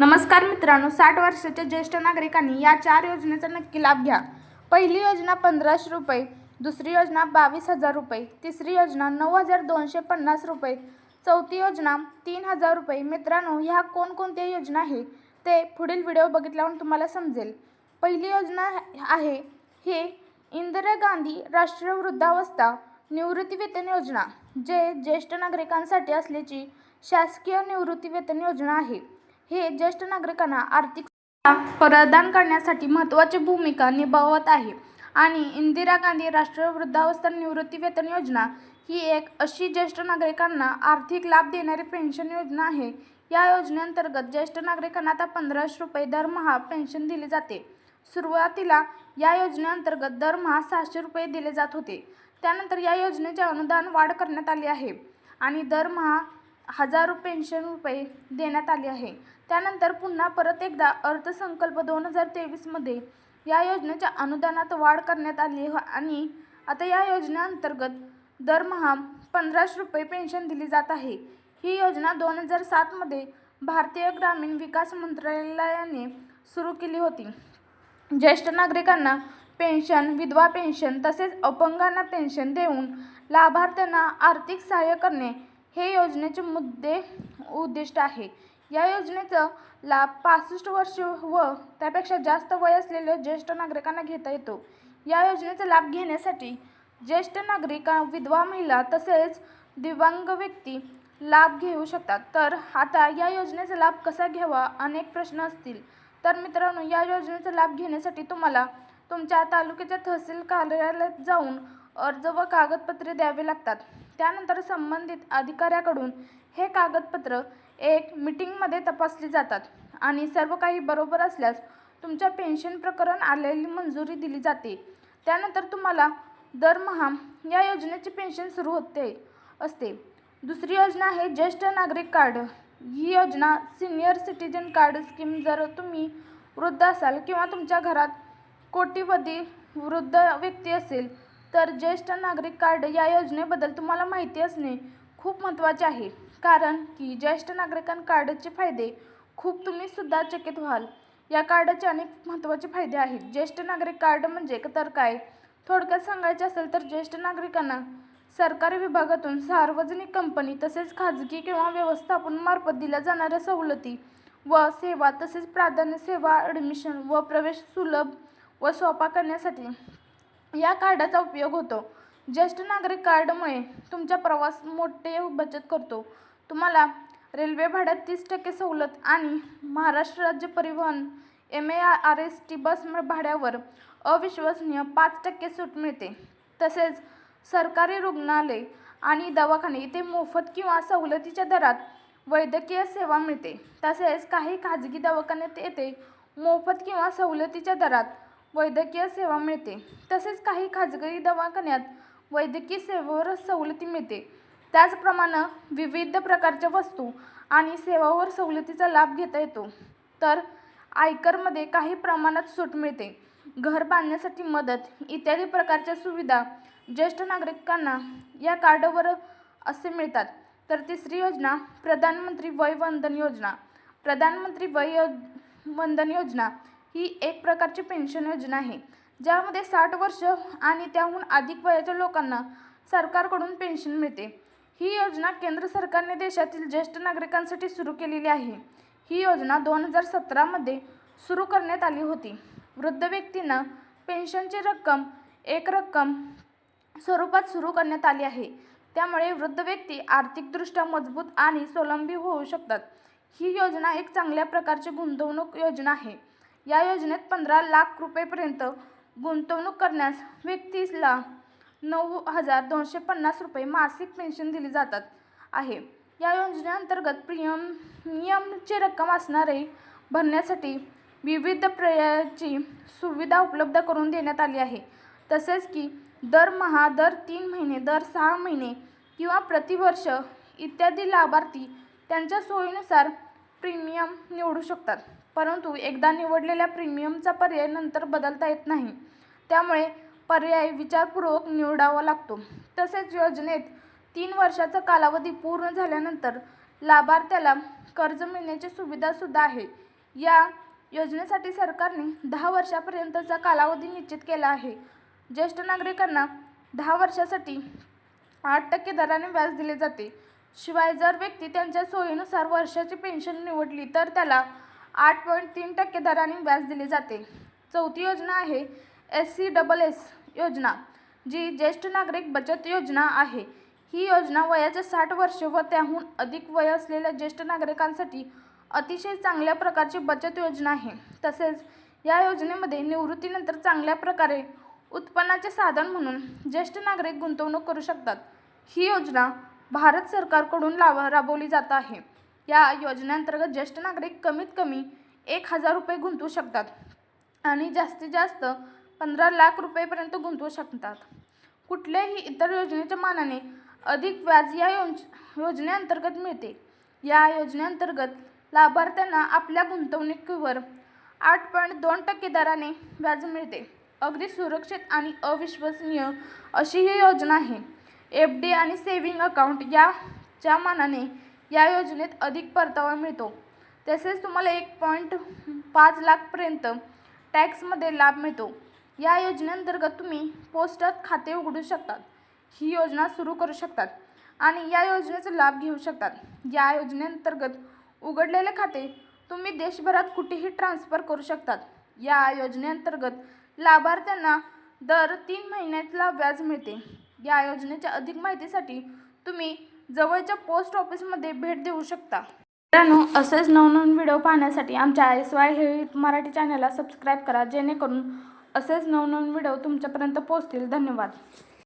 नमस्कार मित्रांनो साठ वर्षाच्या ज्येष्ठ नागरिकांनी या चार योजनेचा नक्की लाभ घ्या. पहिली योजना पंधराशे रुपये दुसरी योजना बावीस हजार रुपये तिसरी योजना नऊ हजार दोनशे पन्नास रुपये चौथी योजना तीन हजार रुपये. मित्रांनो ह्या कोणकोणत्या योजना आहे ते पुढील व्हिडिओ बघितल्यावर तुम्हाला समजेल. पहिली योजना आहे हे इंदिरा गांधी राष्ट्रीय वृद्धावस्था निवृत्तीवेतन योजना जे ज्येष्ठ नागरिकांसाठी असल्याची शासकीय निवृत्तीवेतन योजना आहे. हे ज्येष्ठ नागरिकांना आर्थिक प्रदान करण्यासाठी महत्त्वाची भूमिका निभावत आहे. आणि इंदिरा गांधी राष्ट्रीय वृद्धावस्था निवृत्तीवेतन योजना ही एक अशी ज्येष्ठ नागरिकांना आर्थिक लाभ देणारी पेन्शन योजना आहे. या योजनेअंतर्गत ज्येष्ठ नागरिकांना आता पंधराशे रुपये दरमहा पेन्शन दिली जाते. सुरुवातीला या योजनेअंतर्गत दरमहा सहाशे रुपये दिले जात होते. त्यानंतर या योजनेचे अनुदान वाढ करण्यात आली आहे. आणि दरमहा हजारो पेन्शन रुपये देण्यात आले आहे. त्यानंतर पुन्हा परत एकदा अर्थसंकल्प दोन हजार तेवीसमध्ये या योजनेच्या अनुदानात वाढ करण्यात आली आणि आता या योजनेअंतर्गत दरमहा पंधराशे रुपये पेन्शन दिली जात आहे. ही योजना दोन हजार सातमध्ये भारतीय ग्रामीण विकास मंत्रालयाने सुरू केली होती. ज्येष्ठ नागरिकांना पेन्शन विधवा पेन्शन तसेच अपंगांना पेन्शन देऊन लाभार्थ्यांना आर्थिक सहाय्य करणे हे योजनेचे मुद्दे उद्दिष्ट आहे. या योजनेचा लाभ पासष्ट वर्ष व त्यापेक्षा जास्त वय असलेल्या ज्येष्ठ नागरिकांना घेता येतो. या योजनेचा लाभ घेण्यासाठी ज्येष्ठ नागरिक विधवा महिला तसेच दिव्यांग व्यक्ती लाभ घेऊ शकतात. तर आता या योजनेचा लाभ कसा घ्यावा? अनेक प्रश्न असतील. तर मित्रांनो या योजनेचा लाभ घेण्यासाठी तुम्हाला तुमच्या तालुक्याच्या तहसील कार्यालयात जाऊन अर्ज व कागदपत्रे द्यावे लागतात. त्यानंतर संबंधित अधिकाऱ्याकडून हे कागदपत्र एक मीटिंगमध्ये तपासली जातात आणि सर्व काही बरोबर असल्यास तुमच्या पेन्शन प्रकरण आलेली मंजुरी दिली जाते. त्यानंतर तुम्हाला दरमहा या योजनेची पेन्शन सुरू होते असते. दुसरी योजना आहे ज्येष्ठ नागरिक कार्ड. ही योजना सिनियर सिटीजन कार्ड स्कीम जर तुम्ही वृद्ध असाल किंवा तुमच्या घरात कोटीवधी वृद्ध व्यक्ती असेल तर ज्येष्ठ नागरिक कार्ड या योजनेबद्दल तुम्हाला माहिती असणे खूप महत्त्वाचे आहे. कारण की ज्येष्ठ नागरिकां कार्डचे फायदे खूप तुम्ही सुद्धा चकित व्हाल. या कार्डाचे अनेक महत्त्वाचे फायदे आहेत. ज्येष्ठ नागरिक कार्ड म्हणजे तर काय? थोडक्यात सांगायचे असेल तर ज्येष्ठ नागरिकांना सरकारी विभागातून सार्वजनिक कंपनी तसेच खाजगी किंवा व्यवस्थापनमार्फत दिल्या जाणाऱ्या सवलती व सेवा तसेच प्राधान्य सेवा ॲडमिशन व प्रवेश सुलभ व सोपा करण्यासाठी या कार्डाचा उपयोग होतो. ज्येष्ठ नागरिक कार्डमुळे तुमचा प्रवास मोठे बचत करतो. तुम्हाला रेल्वे भाड्यात तीस टक्के सवलत आणि महाराष्ट्र राज्य परिवहन M A R S T bus भाड्यावर अविश्वसनीय पाच टक्के सूट मिळते. तसेच सरकारी रुग्णालय आणि दवाखाने इथे मोफत किंवा सवलतीच्या दरात वैद्यकीय सेवा मिळते. तसेच काही खाजगी दवाखान्यात येथे मोफत किंवा सवलतीच्या दरात वैद्यकीय सेवा मिळते. तसेच काही खाजगी दवाखान्यात वैद्यकीय सेवेवर सवलती मिळते. त्याचप्रमाणे विविध प्रकारच्या वस्तू आणि सेवावर सवलतीचा लाभ घेता येतो. तर आयकरमध्ये काही प्रमाणात सूट मिळते. घर बांधण्यासाठी मदत इत्यादी प्रकारच्या सुविधा ज्येष्ठ नागरिकांना या कार्डवर असे मिळतात. तर तिसरी योजना प्रधानमंत्री वय वंदन योजना. प्रधानमंत्री वय वंदन योजना ही एक प्रकारची पेन्शन योजना आहे. ज्यामध्ये साठ वर्ष आणि त्याहून अधिक वयाच्या लोकांना सरकारकडून पेन्शन मिळते. ही योजना केंद्र सरकारने देशातील ज्येष्ठ नागरिकांसाठी सुरू केलेली आहे. ही योजना दोन हजार सतरामध्ये सुरू करण्यात आली होती. वृद्ध व्यक्तींना पेन्शनची रक्कम एक रक्कम स्वरूपात सुरू करण्यात आली आहे. त्यामुळे वृद्ध व्यक्ती आर्थिकदृष्ट्या मजबूत आणि स्वावलंबी होऊ शकतात. ही योजना एक चांगल्या प्रकारची गुंतवणूक योजना आहे. या योजनेत पंधरा लाख रुपयेपर्यंत गुंतवणूक करण्यास व्यक्तीला नऊ हजार दोनशे पन्नास रुपये मासिक पेन्शन दिली जातात आहे. या योजनेअंतर्गत प्रीमियमची रक्कम असणारे भरण्यासाठी विविध पर्यायाची सुविधा उपलब्ध करून देण्यात आली आहे. तसेच की दरमहा दर तीन महिने दर सहा महिने किंवा प्रतिवर्ष इत्यादी लाभार्थी त्यांच्या सोयीनुसार प्रीमियम निवडू शकतात. परंतु एकदा निवडलेल्या प्रीमियमचा पर्याय नंतर बदलता येत नाही. त्यामुळे पर्याय विचारपूर्वक निवडावा लागतो. तसेच योजनेत तीन वर्षाचा कालावधी पूर्ण झाल्यानंतर लाभार्थ्याला कर्ज मिळण्याची सुविधासुद्धा आहे. या योजनेसाठी सरकारने दहा वर्षापर्यंतचा कालावधी निश्चित केला आहे. ज्येष्ठ नागरिकांना दहा वर्षासाठी आठ टक्के दराने व्याज दिले जाते. शिवाय जर व्यक्ती त्यांच्या सोयीनुसार वर्षाची पेन्शन निवडली तर त्याला आठ पॉईंट तीन टक्के दराने व्याज दिले जाते. चौथी योजना आहे एस सी डबल एस योजना जी ज्येष्ठ नागरिक बचत योजना आहे. ही योजना वयाच्या साठ वर्ष व त्याहून अधिक वय असलेल्या ज्येष्ठ नागरिकांसाठी अतिशय चांगल्या प्रकारची बचत योजना आहे. तसेच या योजनेमध्ये निवृत्तीनंतर चांगल्या प्रकारे उत्पन्नाचे साधन म्हणून ज्येष्ठ नागरिक गुंतवणूक करू शकतात. ही योजना भारत सरकारकडून लाभ राबवली जात आहे. या योजनेअंतर्गत ज्येष्ठ नागरिक कमीत कमी एक हजार रुपये गुंतवू शकतात आणि जास्तीत जास्त पंधरा लाख रुपयेपर्यंत गुंतवू शकतात. कुठल्याही इतर योजनेच्या मानाने अधिक व्याज या योज योजनेअंतर्गत मिळते. या योजनेअंतर्गत लाभार्थ्यांना आपल्या गुंतवणुकीवर आठ पॉईंट दोन टक्के दराने व्याज मिळते. अगदी सुरक्षित आणि अविश्वसनीय अशी ही योजना आहे. एफ डी आणि सेविंग अकाउंट याच्या मानाने या योजनेत अधिक परतावा मिळतो. तसेच तुम्हाला एक पॉईंट पाच लाखपर्यंत टॅक्समध्ये लाभ मिळतो. या योजनेअंतर्गत तुम्ही पोस्टात खाते उघडू शकतात. ही योजना सुरू करू शकतात आणि या योजनेचा लाभ घेऊ शकतात. या योजनेअंतर्गत उघडलेले खाते तुम्ही देशभरात कुठेही ट्रान्स्फर करू शकतात. या योजनेअंतर्गत लाभार्थ्यांना दर तीन महिन्यातला व्याज मिळते. या योजनेच्या अधिक माहितीसाठी तुम्ही जवळच्या पोस्ट ऑफिसमध्ये भेट देऊ शकता. मित्रांनो असेच नवनवीन व्हिडिओ पाहण्यासाठी आमच्या एस वाय हे मराठी चॅनलला सबस्क्राईब करा जेणेकरून असेच नवनवीन व्हिडिओ तुमच्यापर्यंत पोहोचतील. धन्यवाद.